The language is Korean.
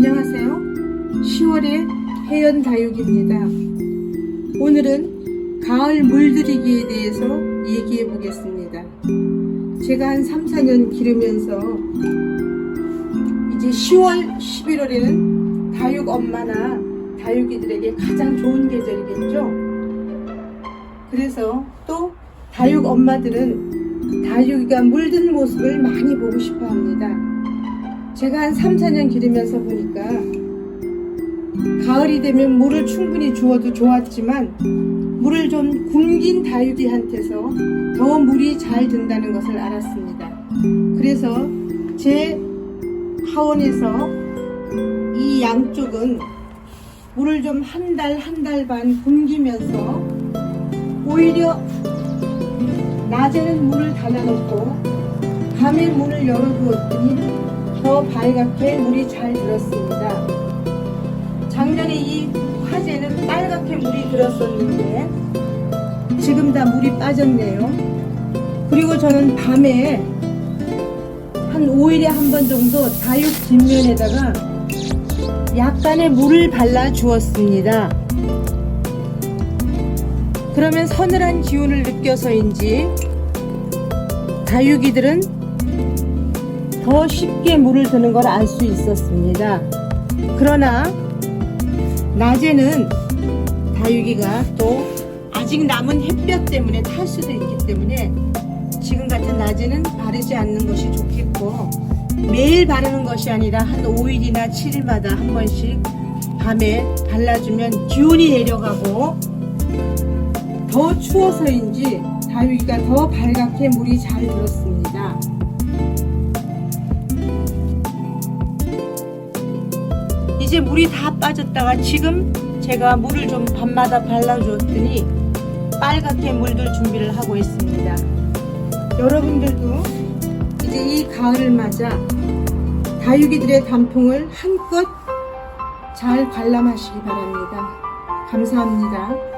안녕하세요. 10월의 해연 다육입니다. 오늘은 가을 물들이기에 대해서 얘기해 보겠습니다. 제가 한 3, 4년 기르면서 이제 10월, 11월에는 다육 엄마나 다육이들에게 가장 좋은 계절이겠죠. 그래서 또 다육 엄마들은 다육이가 물든 모습을 많이 보고 싶어 합니다. 제가 한 3, 4년 기르면서 보니까 가을이 되면 물을 충분히 주어도 좋았지만 물을 좀 굶긴 다육이한테서 더 물이 잘 든다는 것을 알았습니다. 그래서 제 하원에서 이 양쪽은 물을 좀 한 달, 한 달 반 굶기면서 오히려 낮에는 문을 닫아놓고 밤에 문을 열어두었더니 더 밝게 물이 잘 들었습니다. 작년에 이 화재는 빨갛게 물이 들었었는데 지금 다 물이 빠졌네요. 그리고 저는 밤에 한 5일에 한 번 정도 다육 뒷면에다가 약간의 물을 발라 주었습니다. 그러면 서늘한 기운을 느껴서인지 다육이들은 더 쉽게 물을 드는 걸 알 수 있었습니다. 그러나 낮에는 다육이가 또 아직 남은 햇볕 때문에 탈 수도 있기 때문에 지금 같은 낮에는 바르지 않는 것이 좋겠고 매일 바르는 것이 아니라 한 5일이나 7일마다 한 번씩 밤에 발라주면 기온이 내려가고 더 추워서인지 다육이가 더 밝게 물이 잘 들었습니다. 이제 물이 다 빠졌다가 지금 제가 물을 좀 밤마다 발라주었더니 빨갛게 물들 준비를 하고 있습니다. 여러분들도 이제 이 가을을 맞아 다육이들의 단풍을 한껏 잘 관람하시기 바랍니다. 감사합니다.